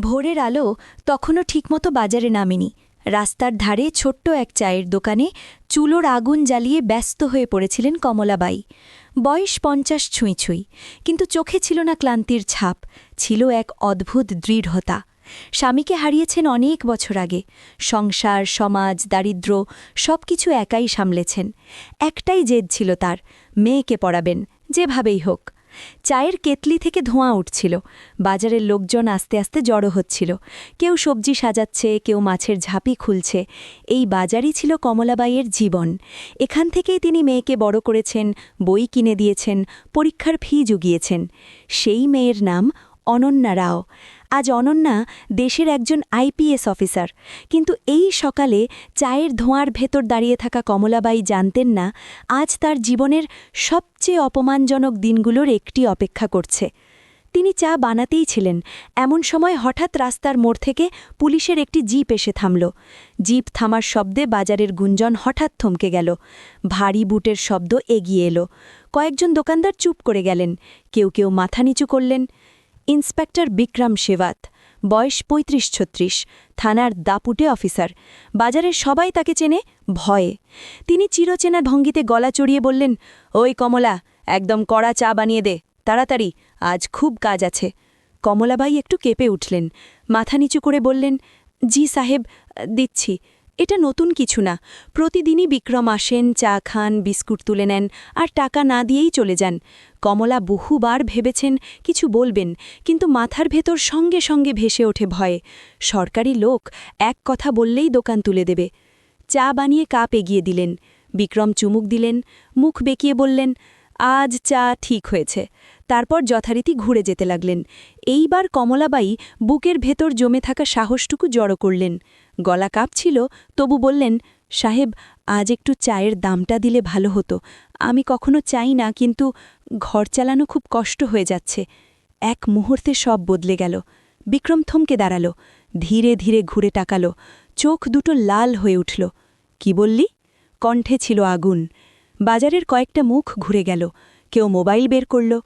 ভোরের আলো তখনও ঠিকমতো বাজারে নামেনি। রাস্তার ধারে ছোট্ট এক চায়ের দোকানে চুলোর আগুন জ্বালিয়ে ব্যস্ত হয়ে পড়েছিলেন কমলাবাই। বয়স পঞ্চাশ ছুঁই ছুঁই কিন্তু চোখে ছিল না ক্লান্তির ছাপ, ছিল এক অদ্ভুত দৃঢ়তা। স্বামীকে হারিয়েছেন অনেক বছর আগে। সংসার, সমাজ, দারিদ্র্য সব কিছু একাই সামলেছেন। একটাই জেদ ছিল তার, মেয়েকে পড়াবেন, যেভাবেই হোক। চায়ের কেতলি থেকে ধোঁয়া উঠছিল। বাজারের লোকজন আস্তে আস্তে জড়ো হচ্ছিল। কেউ সবজি সাজাচ্ছে, কেউ মাছের ঝাঁপি খুলছে। এই বাজারই ছিল কমলাবাইয়ের জীবন। এখান থেকেই তিনি মেয়েকে বড় করেছেন, বই কিনে দিয়েছেন, পরীক্ষার ফি জুগিয়েছেন। সেই মেয়ের নাম অনন্যা রাও। আজ অনন্যা দেশের একজন আইপিএস অফিসার। কিন্তু এই সকালে চায়ের ধোঁয়ার ভেতর দাঁড়িয়ে থাকা কমলাবাই জানতেন না, আজ তার জীবনের সবচেয়ে অপমানজনক দিনগুলোর একটি অপেক্ষা করছে। তিনি চা বানাতেই ছিলেন। এমন সময় হঠাৎ রাস্তার মোড় থেকে পুলিশের একটি জিপ এসে থামল। জিপ থামার শব্দে বাজারের গুঞ্জন হঠাৎ থমকে গেল। ভারী বুটের শব্দ এগিয়ে এলো। কয়েকজন দোকানদার চুপ করে গেলেন। কেউ কেউ মাথা নিচু করলেন। ইন্সপেক্টর বিক্রম শেবাত, বয়স পঁয়ত্রিশ ছত্রিশ, থানার দাপুটে অফিসার। বাজারের সবাই তাকে চেনে ভয়ে। তিনি চিরচেনার ভঙ্গিতে গলা চড়িয়ে বললেন, ওই কমলা, একদম কড়া চা বানিয়ে দে, তাড়াতাড়ি, আজ খুব কাজ আছে। কমলাবাই একটু কেঁপে উঠলেন, মাথা নিচু করে বললেন, জি সাহেব, দিচ্ছি। এটা নতুন কিছু না। প্রতিদিনই বিক্রম আসেন, চা খান, বিস্কুট তুলে নেন, আর টাকা না দিয়েই চলে যান। কমলা বহুবার ভেবেছেন কিছু বলবেন, কিন্তু মাথার ভেতর সঙ্গে সঙ্গে ভেসে ওঠে ভয়ে। সরকারি লোক এক কথা বললেই দোকান তুলে দেবে। চা বানিয়ে কাপ এগিয়ে দিলেন। বিক্রম চুমুক দিলেন, মুখ বেঁকিয়ে বললেন, আজ চা ঠিক হয়েছে। তারপর যথারীতি ঘুরে যেতে লাগলেন। এইবার কমলাবাই বুকের ভেতর জমে থাকা সাহসটুকু জড়ো করলেন। গলা কাঁপছিল, তবু বললেন, সাহেব, আজ একটু চায়ের দামটা দিলে ভালো হতো। আমি কখনো চাই না, কিন্তু ঘর চালানো খুব কষ্ট হয়ে যাচ্ছে। এক মুহূর্তে সব বদলে গেল। বিক্রম থমকে দাঁড়াল, ধীরে ধীরে ঘুরে টাকাল চোখ দুটো লাল হয়ে উঠল। কি বললি? কণ্ঠে ছিল আগুন। বাজারের কয়েকটা মুখ ঘুরে গেল। কেউ মোবাইল বের করল।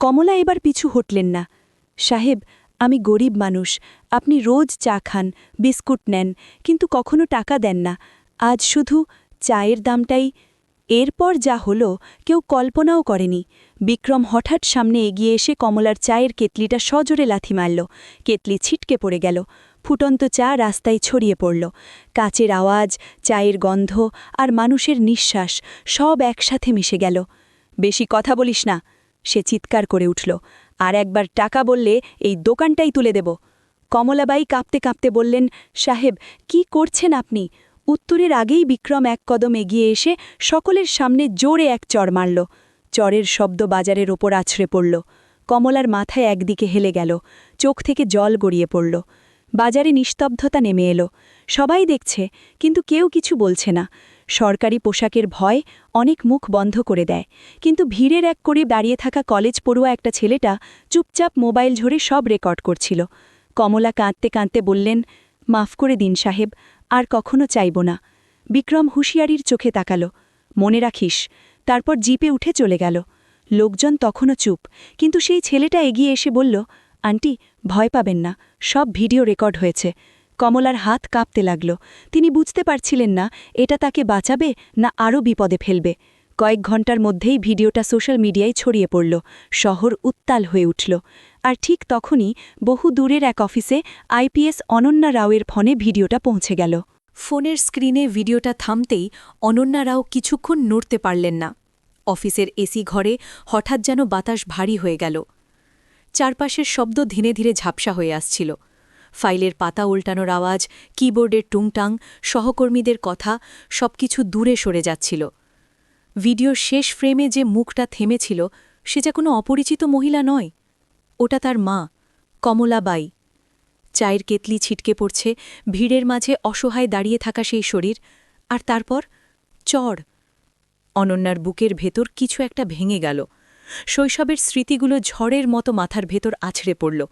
কমলা এবার পিছু হটলেন না। সাহেব, আমি গরিব মানুষ। আপনি রোজ চা খান, বিস্কুট নেন, কিন্তু কখনো টাকা দেন না। আজ শুধু চায়ের দামটাই এরপর যা হলো, কেউ কল্পনাও করেনি। বিক্রম হঠাৎ সামনে এগিয়ে এসে কমলার চায়ের কেতলিটা সজোরে লাথি মারল। কেতলি ছিটকে পড়ে গেল। ফুটন্ত চা রাস্তায় ছড়িয়ে পড়ল। কাচের আওয়াজ, চায়ের গন্ধ আর মানুষের নিঃশ্বাস সব একসাথে মিশে গেল। বেশি কথা বলিস না। সে চিৎকার করে উঠল। আর একবার টাকা বললে এই দোকানটাই তুলে দেব। কমলাবাই কাঁপতে কাঁপতে বললেন, সাহেব, কি করছেন আপনি? উত্তরের আগেই বিক্রম এক কদম এগিয়ে এসে সকলের সামনে জোরে এক চড় মারল। চরের শব্দ বাজারের ওপর আছড়ে পড়ল। কমলার মাথায় একদিকে হেলে গেল। চোখ থেকে জল গড়িয়ে পড়ল। বাজারে নিস্তব্ধতা নেমে এলো। সবাই দেখছে, কিন্তু কেউ কিছু বলছে না। সরকারি পোশাকের ভয় অনেক মুখ বন্ধ করে দেয়। কিন্তু ভিড়ের এক করে দাঁড়িয়ে থাকা কলেজ পড়ুয়া একটা ছেলেটা চুপচাপ মোবাইল ঝরে সব রেকর্ড করছিল। কমলা কাঁদতে কাঁদতে বললেন, মাফ করে দিন সাহেব আর কখনো চাইব না। বিক্রম হুঁশিয়ারির চোখে তাকাল। মনে রাখিস, তারপর জিপে উঠে চলে গেল। লোকজন তখনও চুপ, কিন্তু সেই ছেলেটা এগিয়ে এসে বলল, আন্টি, ভয় পাবেন না, সব ভিডিও রেকর্ড হয়েছে। কমলার হাত কাঁপতে লাগল। তিনি বুঝতে পারছিলেন না, এটা তাকে বাঁচাবে না আরও বিপদে ফেলবে। কয়েক ঘণ্টার মধ্যেই ভিডিওটা সোশ্যাল মিডিয়ায় ছড়িয়ে পড়ল। শহর উত্তাল হয়ে উঠল। আর ঠিক তখনই বহু দূরের এক অফিসে আইপিএস অনন্যা রাওয়ের ফোনে ভিডিওটা পৌঁছে গেল। ফোনের স্ক্রিনে ভিডিওটা থামতেই অনন্যা রাও কিছুক্ষণ নড়তে পারলেন না। অফিসের এসি ঘরে হঠাৎ যেন বাতাস ভারী হয়ে গেল। চারপাশের শব্দ ধীরে ধীরে ঝাপসা হয়ে আসছিল। ফাইলের পাতা উল্টানোর আওয়াজ, কিবোর্ডের টুংটাং, সহকর্মীদের কথা সবকিছু দূরে সরে যাচ্ছিল। ভিডিওর শেষ ফ্রেমে যে মুখটা থেমেছিল, সে যা কোনো অপরিচিত মহিলা নয়। ওটা তার মা কমলাবাই চায়ের কেতলি ছিটকে পড়ছে, ভিড়ের মাঝে অসহায় দাঁড়িয়ে থাকা সেই শরীর, আর তারপর চড়। অনন্যার বুকের ভেতর কিছু একটা ভেঙে গেল। শৈশবের স্মৃতিগুলো ঝড়ের মতো মাথার ভেতর আছড়ে পড়ল।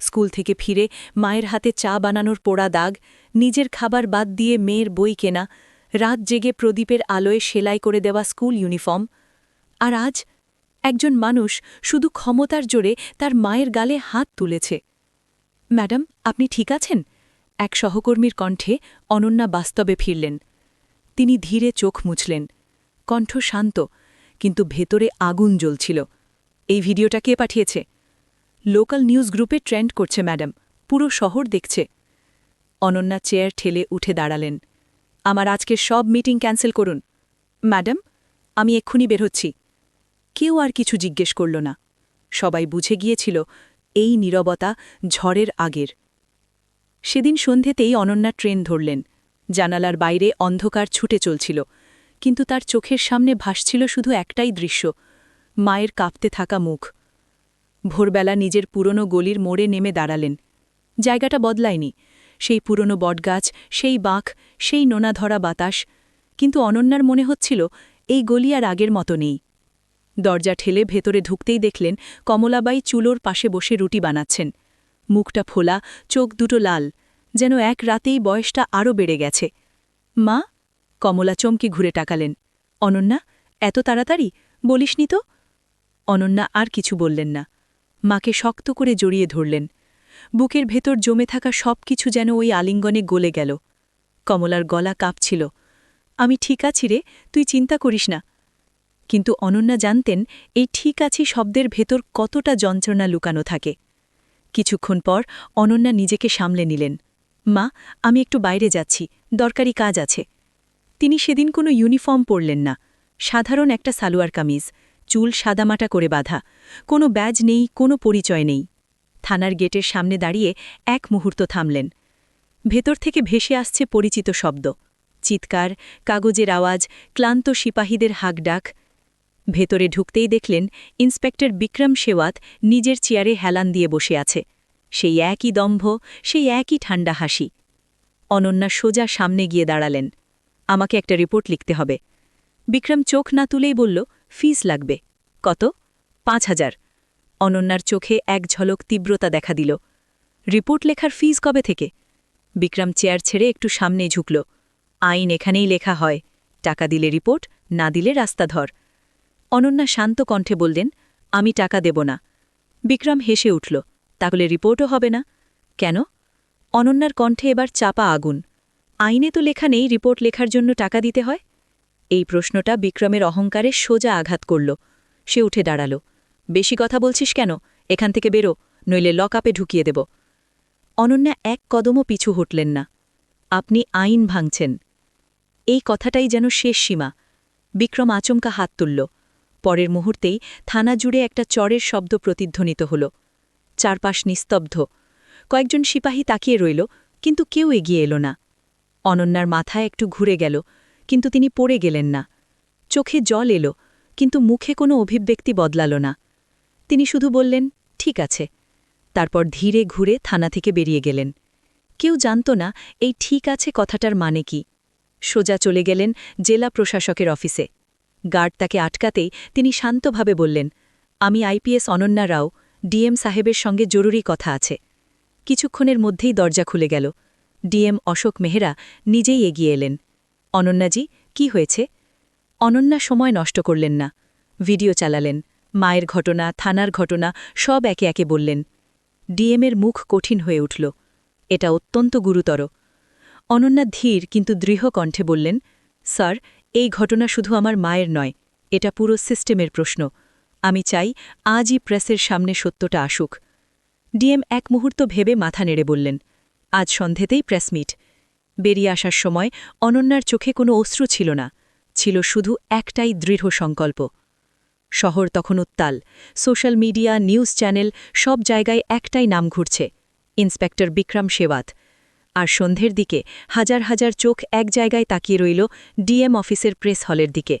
স্কুল থেকে ফিরে মায়ের হাতে চা বানানোর পোড়া দাগ, নিজের খাবার বাদ দিয়ে মেয়ের বই কেনা, রাত জেগে প্রদীপের আলোয় সেলাই করে দেওয়া স্কুল ইউনিফর্ম। আর আজ একজন মানুষ শুধু ক্ষমতার জোরে তার মায়ের গালে হাত তুলেছে। ম্যাডাম, আপনি ঠিক আছেন? এক সহকর্মীর কণ্ঠে অনন্যা বাস্তবে ফিরলেন। তিনি ধীরে চোখ মুছলেন। কণ্ঠ শান্ত, কিন্তু ভেতরে আগুন জ্বলছিল। এই ভিডিওটা কে পাঠিয়েছে? লোকাল নিউজ গ্রুপে ট্রেন্ড করছে, ম্যাডাম। পুরো শহর দেখছে। অনন্যা চেয়ার ঠেলে উঠে দাঁড়ালেন। আমার আজকের সব মিটিং ক্যান্সেল করুন। ম্যাডাম, আমি এক্ষুনি বের হচ্ছি। কেউ আর কিছু জিজ্ঞেস করল না। সবাই বুঝে গিয়েছিল, এই নীরবতা ঝড়ের আগের। সেদিন সন্ধেতেই অনন্যা ট্রেন ধরলেন। জানালার বাইরে অন্ধকার ছুটে চলছিল, কিন্তু তার চোখের সামনে ভাসছিল শুধু একটাই দৃশ্য, মায়ের কাঁপতে থাকা মুখ। ভোরবেলা নিজের পুরনো গলির মোড়ে নেমে দাঁড়ালেন। জায়গাটা বদলায়নি, সেই পুরনো বটগাছ, সেই বাঁক, সেই নোনাধরা বাতাস, কিন্তু অনন্যার মনে হচ্ছিল, এই গলি আর আগের মতো নেই। দরজা ঠেলে ভেতরে ঢুকতেই দেখলেন কমলাবাই চুলোর পাশে বসে রুটি বানাচ্ছেন। মুখটা ফোলা, চোখ দুটো লাল। যেন এক রাতেই বয়সটা আরও বেড়ে গেছে। মা, কমলা চমকে ঘুরে টাকালেন অনন্যা, এত তাড়াতাড়ি? বলিসনি তো? অনন্যা আর কিছু বললেন না। মাকে শক্ত করে জড়িয়ে ধরলেন। বুকের ভেতর জমে থাকা সব কিছু যেন ওই আলিঙ্গনে গলে গেল। কমলার গলা কাঁপছিল। আমি ঠিক আছি রে, তুই চিন্তা করিস না। কিন্তু অনন্যা জানতেন এই ঠিক আছি শব্দের ভেতর কতটা যন্ত্রণা লুকানো থাকে। কিছুক্ষণ পর অনন্যা নিজেকে সামলে নিলেন। মা, আমি একটু বাইরে যাচ্ছি, দরকারি কাজ আছে। তিনি সেদিন কোনো ইউনিফর্ম পরলেন না। সাধারণ একটা সালোয়ার কামিজ, চুল সাদামাটা করে বাঁধা, কোনো ব্যাজ নেই, কোনো পরিচয় নেই। থানার গেটের সামনে দাঁড়িয়ে এক মুহূর্ত থামলেন। ভেতর থেকে ভেসে আসছে পরিচিত শব্দ। চিৎকার, কাগজের আওয়াজ, ক্লান্ত সিপাহীদের হাঁকডাক ভেতরে ঢুকতেই দেখলেন ইন্সপেক্টর বিক্রম শেওয়াত নিজের চেয়ারে হেলান দিয়ে বসে আছে। সেই একই দম্ভ, সেই একই ঠান্ডা হাসি। অনন্যা সোজা সামনে গিয়ে দাঁড়ালেন। আমাকে একটা রিপোর্ট লিখতে হবে। বিক্রম চোখ না তুলেই বলল, ফিস লাগবে। কত? পাঁচ হাজার। অনন্যার চোখে এক ঝলক তীব্রতা দেখা দিল। রিপোর্ট লেখার ফিস কবে থেকে? বিক্রম চেয়ার ছেড়ে একটু সামনে ঝুঁকল। আইন এখানেই লেখা হয়। টাকা দিলে রিপোর্ট, না দিলে রাস্তা ধর অনন্যা শান্ত কণ্ঠে বললেন, আমি টাকা দেব না। বিক্রম হেসে উঠল, তাহলে রিপোর্টও হবে না? কেন? অনন্যার কণ্ঠে এবার চাপা আগুন। আইনে তো লেখা নেই রিপোর্ট লেখার জন্য টাকা দিতে হয়? এই প্রশ্নটা বিক্রমের অহংকারে সোজা আঘাত করল। সে উঠে দাঁড়াল। বেশি কথা বলছিস কেন? এখান থেকে বেরো, নইলে লকআপে ঢুকিয়ে দেব। অনন্যা এক কদমও পিছু হটলেন না। আপনি আইন ভাঙছেন। এই কথাটাই যেন শেষ সীমা। বিক্রম আচমকা হাত তুলল। পরের মুহূর্তেই থানা জুড়ে একটা চরের শব্দ প্রতিধ্বনিত হল। চারপাশ নিস্তব্ধ। কয়েকজন সিপাহী তাকিয়ে রইল, কিন্তু কেউ এগিয়ে এলো না। অনন্যার মাথায় একটু ঘুরে গেল, কিন্তু তিনি পড়ে গেলেন না। চোখে জল এলো, কিন্তু মুখে কোনো অভিব্যক্তি বদলাল না। তিনি শুধু বললেন, ঠিক আছে। তারপর ধীরে ঘুরে থানা থেকে বেরিয়ে গেলেন। কেউ জানত না, এই ঠিক আছে কথাটার মানে কি। সোজা চলে গেলেন জেলা প্রশাসকের অফিসে। গার্ড তাকে আটকাতেই তিনি শান্তভাবে বললেন, আমি আইপিএস অনন্যা রাও, ডিএম সাহেবের সঙ্গে জরুরি কথা আছে। কিছুক্ষণের মধ্যেই দরজা খুলে গেল। ডিএম অশোক মেহরা নিজেই এগিয়ে এলেন। অনন্যাজি, কি হয়েছে? অনন্যা সময় নষ্ট করলেন না। ভিডিও চালালেন। মায়ের ঘটনা, থানার ঘটনা, সব একে একে বললেন। ডিএমের মুখ কঠিন হয়ে উঠল। এটা অত্যন্ত গুরুতর। অনন্যা ধীর কিন্তু দৃঢ় কণ্ঠে বললেন, স্যার এই ঘটনা শুধু আমার মায়ের নয়, এটা পুরো সিস্টেমের প্রশ্ন। আমি চাই আজই প্রেসের সামনে সত্যটা আসুক। ডিএম এক মুহূর্ত ভেবে মাথা নেড়ে বললেন, আজ সন্ধেতেই প্রেসমিট বেরিয়ে আসার সময় অনন্যার চোখে কোনো অশ্রু ছিল না, ছিল শুধু একটাই দৃঢ় সংকল্প। শহর তখন উত্তাল, সোশ্যাল মিডিয়া, নিউজ চ্যানেল সব জায়গায় একটাই নাম ঘুরছে, ইন্সপেক্টর বিক্রম শেওয়াত। আর সন্ধ্যের দিকে হাজার হাজার চোখ এক জায়গায় তাকিয়ে রইল ডিএম অফিসের প্রেস হলের দিকে।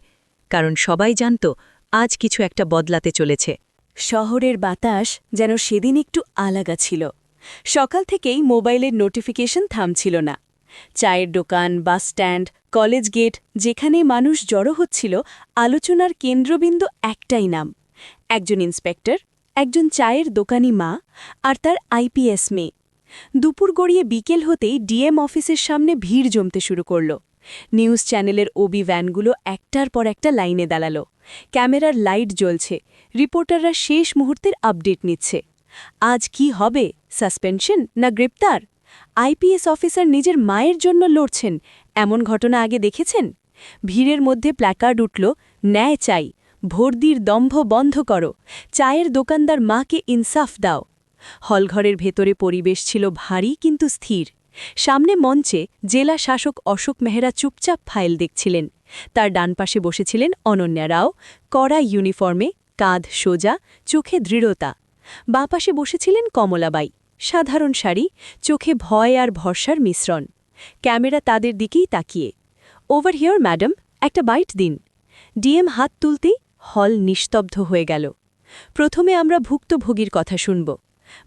কারণ সবাই জানত, আজ কিছু একটা বদলাতে চলেছে। শহরের বাতাস যেন সেদিন একটু আলাগা ছিল। সকাল থেকেই মোবাইলের নোটিফিকেশন থামছিল না। চায়ের দোকান, বাস স্ট্যান্ড, কলেজ গেট, যেখানে মানুষ জড়ো হচ্ছিল, আলোচনার কেন্দ্রবিন্দু একটাই নাম। একজন ইন্সপেক্টর, একজন চায়ের দোকানি মা, আর তার আইপিএস মেয়ে। দুপুর গড়িয়ে বিকেল হতেই ডিএম অফিসের সামনে ভিড় জমতে শুরু করল। নিউজ চ্যানেলের ওবি ভ্যানগুলো একটার পর একটা লাইনে দাঁড়াল। ক্যামেরার লাইট জ্বলছে। রিপোর্টাররা শেষ মুহূর্তের আপডেট নিচ্ছে। আজ কি হবে? সাসপেনশন না গ্রেপ্তার? আইপিএস অফিসার নিজের মায়ের জন্য লড়ছেন, এমন ঘটনা আগে দেখেছেন? ভিড়ের মধ্যে প্ল্যাকার্ড উঠল, ন্যায় চাই ভর্দির দম্ভ বন্ধ করো, চায়ের দোকানদার মাকে ইনসাফ দাও। হলঘরের ভেতরে পরিবেশ ছিল ভারী কিন্তু স্থির। সামনে মঞ্চে জেলা শাসক অশোক মেহরা চুপচাপ ফাইল দেখছিলেন। তার ডান পাশে বসেছিলেন অনন্যা রাও, কড়া ইউনিফর্মে কাঁধ সোজা, চোখে দৃঢ়তা। বাঁ পাশে বসেছিলেন কমলাবাই, সাধারণ শাড়ি, চোখে ভয় আর ভরসার মিশ্রণ। ক্যামেরা তাদের দিকেই তাকিয়ে। ওভার হিয়ার, ম্যাডাম, একটা বাইট দিন। ডিএম হাত তুলতেই হল নিস্তব্ধ হয়ে গেল। প্রথমে আমরা ভুক্তভোগীর কথা শুনব।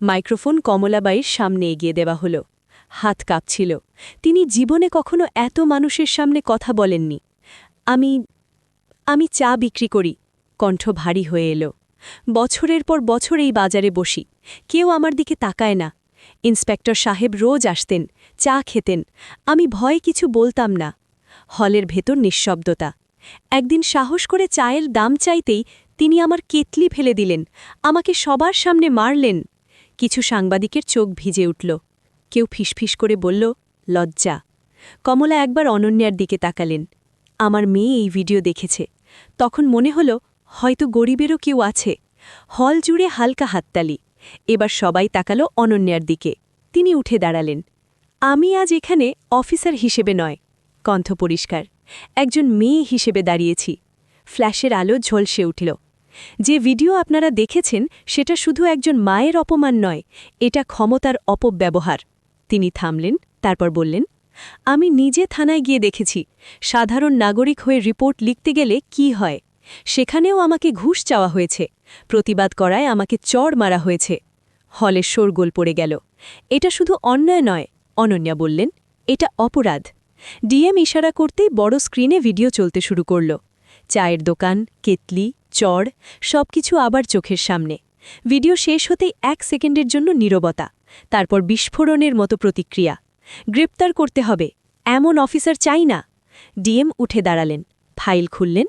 মাইক্রোফোন কমলাবাইয়ের সামনে এগিয়ে দেওয়া হলো। হাত কাঁপছিল। তিনি জীবনে কখনো এত মানুষের সামনে কথা বলেননি। আমি আমি চা বিক্রি করি, কণ্ঠ ভারী হয়ে এলো। বছরের পর বছর এই বাজারে বসি। কেউ আমার দিকে তাকায় না। ইন্সপেক্টর সাহেব রোজ আসতেন, চা খেতেন। আমি ভয়ে কিছু বলতাম না। হলের ভেতর নিঃশব্দতা। একদিন সাহস করে চায়ের দাম চাইতেই তিনি আমার কেতলি ফেলে দিলেন। আমাকে সবার সামনে মারলেন। কিছু সাংবাদিকের চোখ ভিজে উঠল। কেউ ফিসফিস করে বলল, লজ্জা। কমলা একবার অনন্যার দিকে তাকালেন। আমার মেয়ে এই ভিডিও দেখেছে। তখন মনে হল, হয়তো গরিবেরও কেউ আছে। হল জুড়ে হালকা হাততালি। এবার সবাই তাকালো অনন্যার দিকে। তিনি উঠে দাঁড়ালেন। আমি আজ এখানে অফিসার হিসেবে নয়। কণ্ঠ পরিষ্কার। একজন মেয়ে হিসেবে দাঁড়িয়েছি। ফ্ল্যাশের আলো ঝলসে উঠল। যে ভিডিও আপনারা দেখেছেন, সেটা শুধু একজন মায়ের অপমান নয়, এটা ক্ষমতার অপব্যবহার। তিনি থামলেন, তারপর বললেন, আমি নিজে থানায় গিয়ে দেখেছি। সাধারণ নাগরিক হয়ে রিপোর্ট লিখতে গেলে কি হয়? সেখানেও আমাকে ঘুষ চাওয়া হয়েছে। প্রতিবাদ করায় আমাকে চড় মারা হয়েছে। হলে শোরগোল পড়ে গেল। এটা শুধু অন্যায় নয়, অনন্যা বললেন, এটা অপরাধ। ডিএম ইশারা করতেই বড় স্ক্রিনে ভিডিও চলতে শুরু করল। চায়ের দোকান কেতলি চড়, সবকিছু আবার চোখের সামনে। ভিডিও শেষ হতেই এক সেকেন্ডের জন্য নীরবতা, তারপর বিস্ফোরণের মতো প্রতিক্রিয়া। গ্রেপ্তার করতে হবে, এমন অফিসার চাই না। ডিএম উঠে দাঁড়ালেন, ফাইল খুললেন,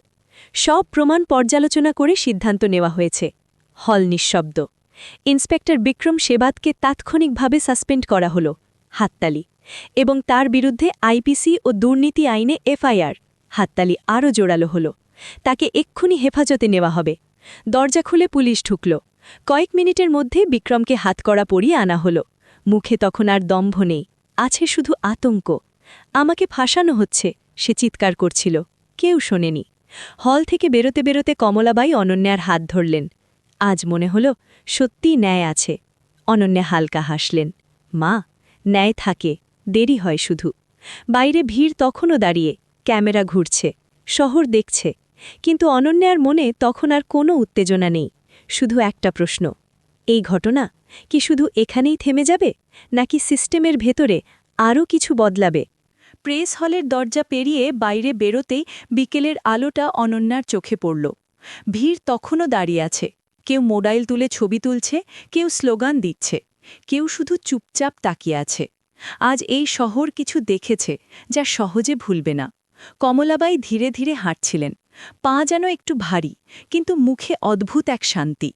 সব প্রমাণ পর্যালোচনা করে সিদ্ধান্ত নেওয়া হয়েছে। হল নিঃশব্দ। ইন্সপেক্টর বিক্রম সেবাদকে তাৎক্ষণিকভাবে সাসপেন্ড করা হল, হাততালি, এবং তার বিরুদ্ধে আইপিসি ও দুর্নীতি আইনে এফআইআর, হাততালি আরও জোরালো হল। তাকে এক্ষুনি হেফাজতে নেওয়া হবে। দরজা খুলে পুলিশ ঢুকল। কয়েক মিনিটের মধ্যে বিক্রমকে হাতকড়া পরিয়ে আনা হল। মুখে তখন আর দম্ভ নেই। আছে শুধু আতঙ্ক। আমাকে ফাঁসানো হচ্ছে, সে চিৎকার করছিল। কেউ শোনেনি। হল থেকে বেরোতে বেরোতে কমলাবাই অনন্যার হাত ধরলেন। আজ মনে হল সত্যি ন্যায় আছে। অনন্যা হালকা হাসলেন। মা, ন্যায় থাকে, দেরি হয় শুধু। বাইরে ভিড় তখনও দাঁড়িয়ে, ক্যামেরা ঘুরছে, শহর দেখছে। কিন্তু অনন্যার মনে তখন আর কোনো উত্তেজনা নেই, শুধু একটা প্রশ্ন, এই ঘটনা কি শুধু এখানেই থেমে যাবে, নাকি সিস্টেমের ভেতরে আরও কিছু বদলাবে? প্রেস হলের দরজা পেরিয়ে বাইরে বেরোতেই বিকেলের আলোটা অনন্যার চোখে পড়ল। ভিড় তখনও দাঁড়িয়ে আছে, কেউ মোবাইল তুলে ছবি তুলছে, কেউ স্লোগান দিচ্ছে, কেউ শুধু চুপচাপ তাকিয়ে আছে। আজ এই শহর কিছু দেখেছে, যা সহজে ভুলবে না। কমলাবাই ধীরে ধীরে হাঁটছিলেন। পা যেন একটু ভারী, কিন্তু মুখে অদ্ভুত এক শান্তি।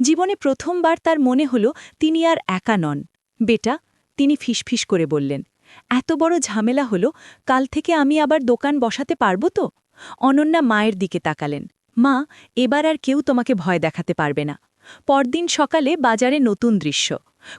জীবনে প্রথমবার তার মনে হল, তিনি আর একা নন। বেটা, তিনি ফিসফিস করে বললেন, এত বড় ঝামেলা হলো, কাল থেকে আমি আবার দোকান বসাতে পারব তো? অনন্যা মায়ের দিকে তাকালেন, মা, এবার আর কেউ তোমাকে ভয় দেখাতে পারবে না। পরদিন সকালে বাজারে নতুন দৃশ্য।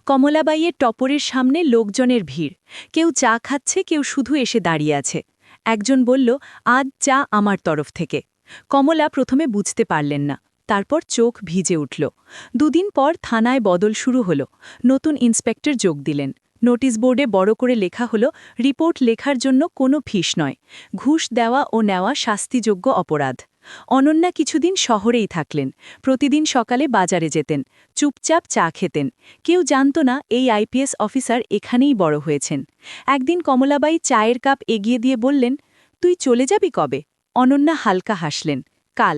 কমলাবাইয়ের টপরের সামনে লোকজনের ভিড়। কেউ চা খাচ্ছে, কেউ শুধু এসে দাঁড়িয়ে আছে। একজন বলল, আজ চা আমার তরফ থেকে। কমলা প্রথমে বুঝতে পারলেন না। তারপর চোখ ভিজে উঠল। দুদিন পর থানায় বদল শুরু হল। নতুন ইন্সপেক্টর যোগ দিলেন। নোটিশ বোর্ডে বড় করে লেখা হল, রিপোর্ট লেখার জন্য কোনো ফিস নয়। ঘুষ দেওয়া ও নেওয়া শাস্তিযোগ্য অপরাধ। অনন্যা কিছুদিন শহরেই থাকলেন। প্রতিদিন সকালে বাজারে যেতেন, চুপচাপ চা খেতেন। কেউ জানত না এই আইপিএস অফিসার এখানেই বড় হয়েছেন। একদিন কমলাবাই চায়ের কাপ এগিয়ে দিয়ে বললেন, তুই চলে যাবি কবে? অনন্যা হালকা হাসলেন, কাল।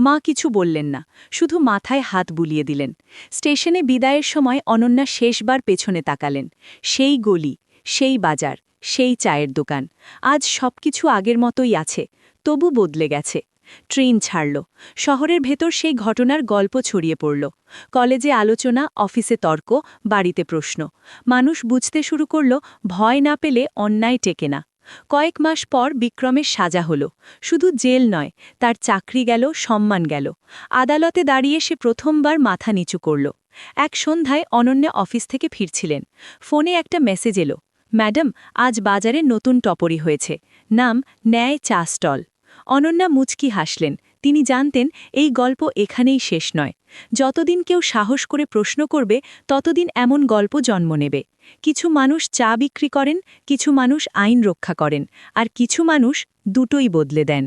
মা কিছু বললেন না, শুধু মাথায় হাত বুলিয়ে দিলেন। স্টেশনে বিদায়ের সময় অনন্যা শেষবার পেছনে তাকালেন। সেই গলি, সেই বাজার, সেই চায়ের দোকান, আজ সবকিছু আগের মতোই আছে, তবু বদলে গেছে। ট্রেন ছাড়ল। শহরের ভেতর সেই ঘটনার গল্প ছড়িয়ে পড়ল। কলেজে আলোচনা, অফিসে তর্ক, বাড়িতে প্রশ্ন। মানুষ বুঝতে শুরু করল, ভয় না পেলে অন্যায় টেকে না। কয়েক মাস পর বিক্রমের সাজা হল। শুধু জেল নয়, তার চাকরি গেল, সম্মান গেল। আদালতে দাঁড়িয়ে সে প্রথমবার মাথা নিচু করল। এক সন্ধ্যায় অনন্যা অফিস থেকে ফিরছিলেন। ফোনে একটা মেসেজ এলো, ম্যাডাম, আজ বাজারে নতুন টপরি হয়েছে। নাম, ন্যায় চা স্টল। অনন্যা মুচকি হাসলেন। তিনি জানতেন, এই গল্প এখানেই শেষ নয়। যতদিন কেউ সাহস করে প্রশ্ন করবে, ততদিন এমন গল্প জন্ম নেবে। কিছু মানুষ চা বিক্রি করেন, কিছু মানুষ আইন রক্ষা করেন, আর কিছু মানুষ দুটোই বদলে দেন।